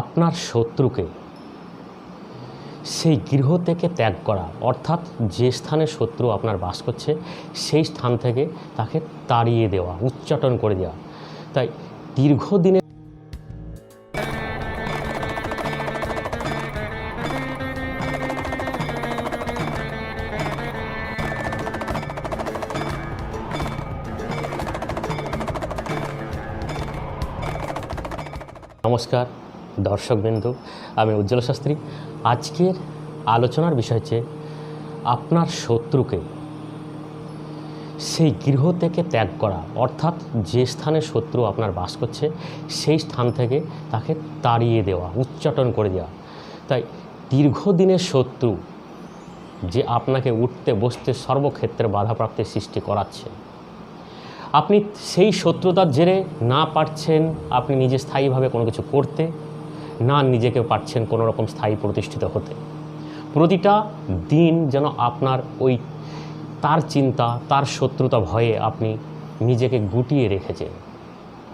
আপনার শত্রুকে সেই গৃহ থেকে ত্যাগ করা, অর্থাৎ যে স্থানে শত্রু আপনার বাস করছে, সেই স্থান থেকে তাকে তাড়িয়ে দেওয়া, উচ্চাটন করে দেওয়া। তাই দীর্ঘদিনে নমস্কার। দর্শকবৃন্দ, আমি উজ্জ্বল শাস্ত্রী। আজকের আলোচনার বিষয় হচ্ছে, আপনার শত্রুকে সেই গৃহ থেকে ত্যাগ করা, অর্থাৎ যে স্থানে শত্রু আপনার বাস করছে, সেই স্থান থেকে তাকে তাড়িয়ে দেওয়া, উচ্চাটন করে দেওয়া। তাই দীর্ঘদিনের শত্রু যে আপনাকে উঠতে, বসতে, সর্বক্ষেত্রে বাধাপ্রাপ্তির সৃষ্টি করাচ্ছে। আপনি সেই শত্রুতার জেরে না পারছেন, আপনি নিজে স্থায়ীভাবে কোনো কিছু করতে না নিজেকে পারছেন কোনো রকম স্থায়ী প্রতিষ্ঠিত হতে। প্রতিটা দিন যেন আপনার ওই তার চিন্তা, তার শত্রুতা ভয়ে আপনি নিজেকে গুটিয়ে রেখেছেন।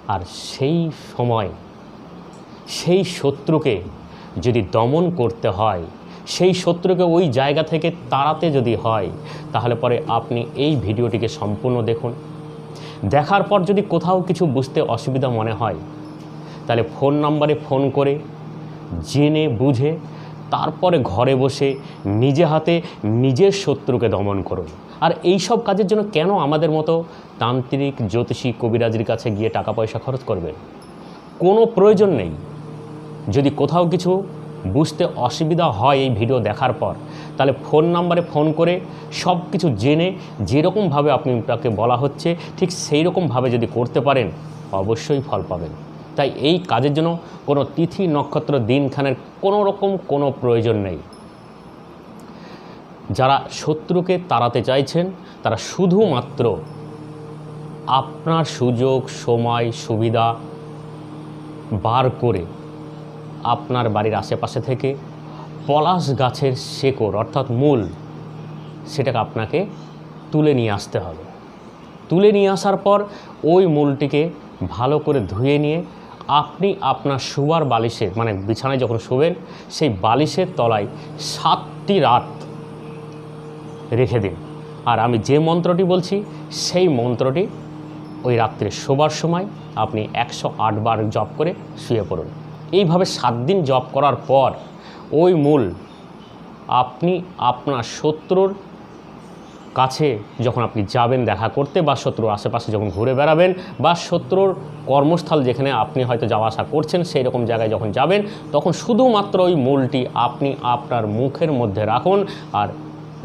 আর সেই সময় সেই শত্রুকে যদি দমন করতে হয়, সেই শত্রুকে ওই জায়গা থেকে তাড়াতে যদি হয়, তাহলে পরে আপনি এই ভিডিওটিকে সম্পূর্ণ দেখুন। দেখার পর যদি কোথাও কিছু বুঝতে অসুবিধা মনে হয়, তাহলে ফোন নম্বরে ফোন করে জেনে, বুঝে, তারপরে ঘরে বসে নিজে হাতে নিজের শত্রুকে দমন করুন। আর এই সব কাজের জন্য কেন আমাদের মতো তান্ত্রিক, জ্যোতিষী, কবিরাজের কাছে গিয়ে টাকা পয়সা খরচ করবেন? কোনো প্রয়োজন নেই। যদি কোথাও কিছু বুঝতে অসুবিধা হয় এই ভিডিও দেখার পর, তাহলে ফোন নাম্বারে ফোন করে সব কিছু জেনে যেরকমভাবে আপনি তাকে বলা হচ্ছে, ঠিক সেই রকমভাবে যদি করতে পারেন, অবশ্যই ফল পাবেন। তাই এই কাজের জন্য কোনো তিথি, নক্ষত্র, দিনখানের কোনো রকম কোনো প্রয়োজন নেই। যারা শত্রুকে তাড়াতে চাইছেন, তারা শুধুমাত্র আপনার সুযোগ, সময়, সুবিধা বার করে আপনার বাড়ির আশেপাশে থেকে পলাশ গাছের শেকড়, অর্থাৎ মূল, সেটাকে আপনাকে তুলে নিয়ে আসতে হবে। তুলে নিয়ে আসার পর ওই মূলটিকে ভালো করে ধুয়ে নিয়ে আপনি আপনার শুবার বালিশে মানে বিছানায় যখন শুবেন, সেই বালিশের তলায় সাতটি রাত রেখে দিন। আর আমি যে মন্ত্রটি বলছি, সেই মন্ত্রটি ওই রাত্রে শোবার সময় আপনি একশো আট বার জপ করে শুয়ে পড়ুন। এইভাবে সাত দিন জপ করার পর ওই মূল আপনি আপনার শত্রুর কাছে যখন আপনি যাবেন, দেখা করতে বা শত্রুর আশেপাশে যখন ঘুরে বেড়াবেন বা শত্রুর কর্মস্থল যেখানে আপনি হয়তো যাওয়া আসা করছেন, সেই রকম জায়গায় যখন যাবেন, তখন শুধুমাত্র ওই মূলটি আপনি আপনার মুখের মধ্যে রাখুন আর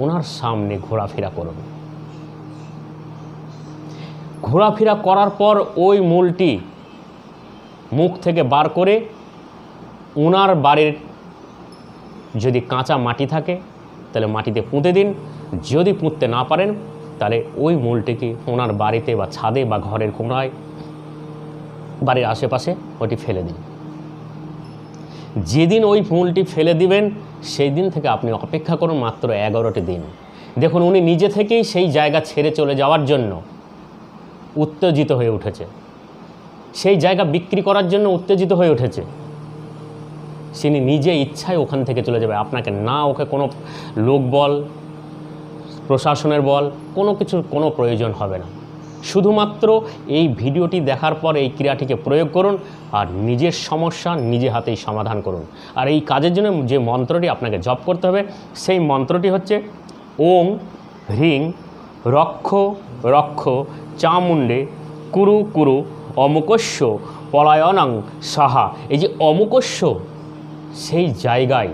ওনার সামনে ঘোরাফেরা করুন। ঘোরাফেরা করার পর ওই মূলটি মুখ থেকে বার করে ওনার বাড়ির যদি কাঁচা মাটি থাকে, তাহলে মাটিতে পুঁতে দিন। যদি পুঁততে না পারেন, তাহলে ওই মূলটিকে ওনার বাড়িতে বা ছাদে বা ঘরের কোনায় বাড়ির আশেপাশে ওটি ফেলে দিন। যেদিন ওই মূলটি ফেলে দিবেন, সেই দিন থেকে আপনি অপেক্ষা করুন মাত্র এগারোটি দিন। দেখুন, উনি নিজে থেকেই সেই জায়গা ছেড়ে চলে যাওয়ার জন্য উত্তেজিত হয়ে উঠেছে। সেই জায়গা বিক্রি করার জন্য উত্তেজিত হয়ে উঠেছে। তিনি নিজে ইচ্ছায় ওখান থেকে চলে যাবে। আপনাকে না ওকে কোনো লোক বল প্রশাসনের বল, কোনো কিছুর কোনো প্রয়োজন হবে না। শুধুমাত্র এই ভিডিওটি দেখার পর এই ক্রিয়াটিকে প্রয়োগ করুন আর নিজের সমস্যা নিজে হাতেই সমাধান করুন। আর এই কাজের জন্য যে মন্ত্রটি আপনাকে জপ করতে হবে, সেই মন্ত্রটি হচ্ছে ওং হ্রিং রক্ষ রক্ষ চামুণ্ডে কুরু কুরু অমুকস্য পলায়নাং সাহা। এই যে অমুকস্য, সেই জায়গায়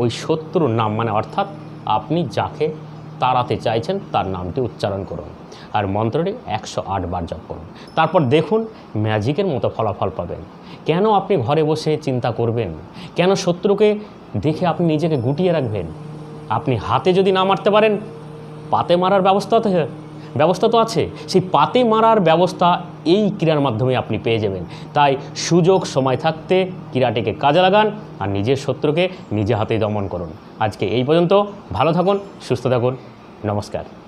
ওই শত্রুর নাম মানে অর্থাৎ আপনি যাকে তাড়াতে চাইছেন, তার নামটি উচ্চারণ করুন। আর মন্ত্রটি একশো আট বার জপ করুন। তারপর দেখুন, ম্যাজিকের মতো ফলাফল পাবেন। কেন আপনি ঘরে বসে চিন্তা করবেন? কেন শত্রুকে দেখে আপনি নিজেকে গুটিয়ে রাখবেন? আপনি হাতে যদি না মারতে পারেন, পাতে মারার ব্যবস্থা তো ব্যবস্থা তো আছে। সেই পাতে মারার ব্যবস্থা এই ক্রীড়ার মাধ্যমে আপনি পেয়ে যাবেন। তাই সুযোগ, সময় থাকতে ক্রীড়াটিকে কাজে লাগান আর নিজের শত্রুকে নিজে হাতে দমন করুন। আজকে এই পর্যন্ত। ভালো থাকুন, সুস্থ থাকুন। নমস্কার।